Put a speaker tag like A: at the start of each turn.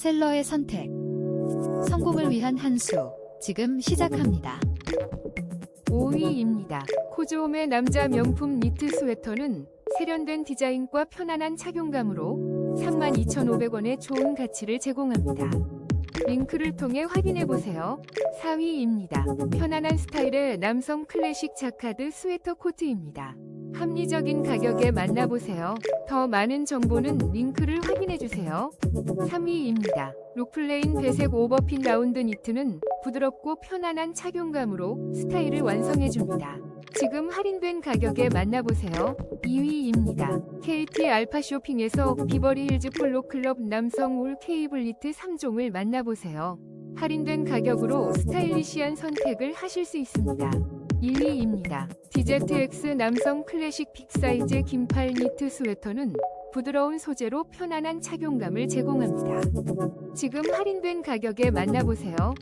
A: 셀러의 선택. 성공을 위한 한 수. 지금 시작합니다.
B: 5위입니다. 코조홈의 남자 명품 니트 스웨터는 세련된 디자인과 편안한 착용감으로 32,500원의 좋은 가치를 제공합니다. 링크를 통해 확인해 보세요. 4위입니다. 편안한 스타일의 남성 클래식 자카드 스웨터 코트입니다. 합리적인 가격에 만나보세요. 더 많은 정보는 링크를 확인해 주세요. 3위입니다. 록플레인 배색 오버핀 라운드 니트는 부드럽고 편안한 착용감으로 스타일을 완성해줍니다. 지금 할인된 가격에 만나보세요. 2위입니다. KT 알파 쇼핑에서 비버리 힐즈 폴로 클럽 남성 울 케이블 니트 3종을 만나보세요. 할인된 가격으로 스타일리시한 선택을 하실 수 있습니다. 1위입니다. DZX 남성 클래식 픽 사이즈 긴팔 니트 스웨터는 부드러운 소재로 편안한 착용감을 제공합니다. 지금 할인된 가격에 만나보세요.